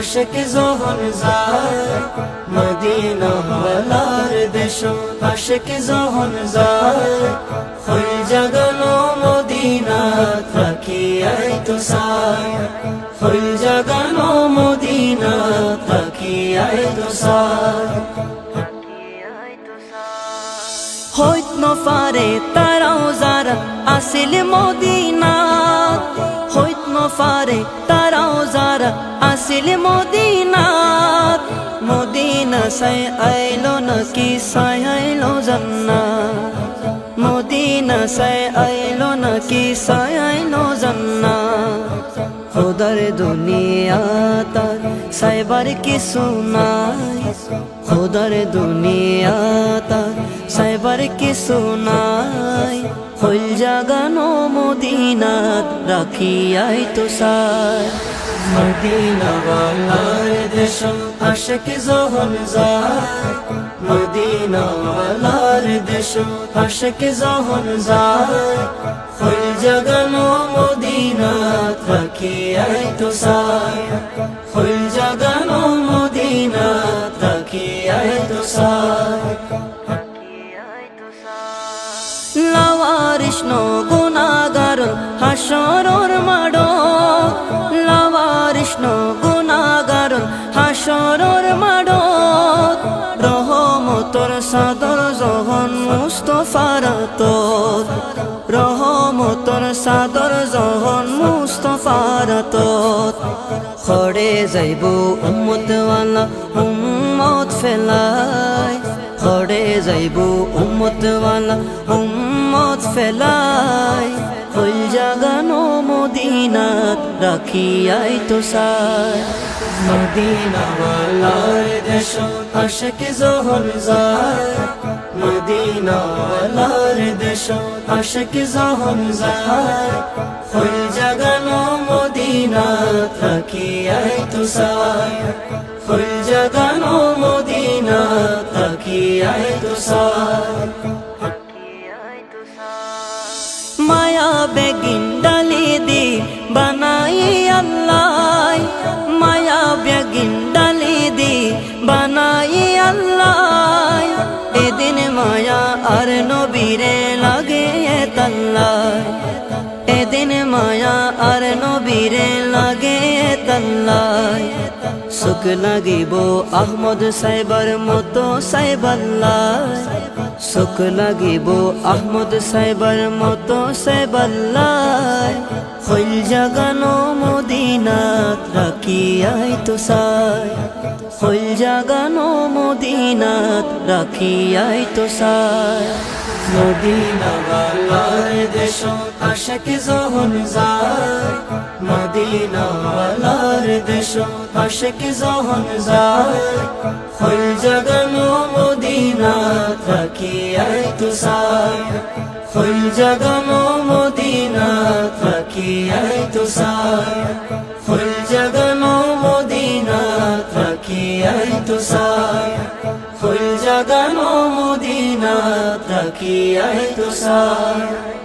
আশেক যখন যায় মদিনা ওয়ালার দেশত আশেক যখন যায় হইল জাগানো মদিনাত রাখিয়াই তো সাই হইল জাগানো মদিনাত রাখিয়াই তো সাই হইত নফারে তারাও যারা আসিল মদিনাত হইত ফারে তারাও যারা আসিল মদিনাত মদিনা সাই আইলো নাকি? সাই আইলো জান্না মদিনা সাই আইলো নাকি? সাই আইলো জান্না খোদার দুনিয়া তার সাইবার কিছু নাই খোদার দুনিয়া সাইবার কিছু নাই হইল জাগানো মদিনাত রাখিয়াই তো সাই মদিনা ওয়ালার দেশ আশেক যখন যায়। মদিনা ওয়ালার দেশ আশেক যখন যায়। হইল জাগানো মদিনাত রাখিয়াই তো সাই হাসরর মাড লাওয়ারিষ্ণ গুণাগার। হাসরর মাড রহমতর সাদর জহন মুস্তফার তোর রহমতর সাদর জহন মুস্তফার তোর খড়ে যাইব উম্মতওয়ালা, উম্মত ফেলায় খড়ে যাইব উম্মতওয়ালা, উম্মত জাগানো মদিনাত রাখিয়াই তো সাই মদিনা ওয়ালার দেশ আশেক জহর যায় মদিনা ওয়ালার দেশ আশেক জহর হইল জাগানো মদিনাত রাখিয়াই তো হইল জাগানো মদিনাত রাখিয়াই তো সাই মায়া বেগিন আল্লাহ, মায়া বেগিন ডালি দি বানাই আল্লাহ। এদিন মায়া আর নবীরে লাগে তাল্লাই এদিন মায়া আর নবীরে লাগে তাল্লাই সুখ লাগিব আহমদ সাইবার মতো সাইবাল্লাই সুখ লাগিব আহমদ সাইবার মতো সাইবাল্লাই হইল জাগানো মদিনাত রাখিয়াই তো সাই। হইল জাগানো মদিনাত রাখিয়াই তো সাই। মদিনা ওয়ালার দেশ আশেক যখন যায়। মদিনা ওয়ালার দেশ আশেক যখন যায়। তো সাই। হইল থাকিয়াই তো সাই ফুল জাগানো মদিনা থাকিয়াই তো সাই ফুল জাগানো মদিনা থাকিয়াই তো সাই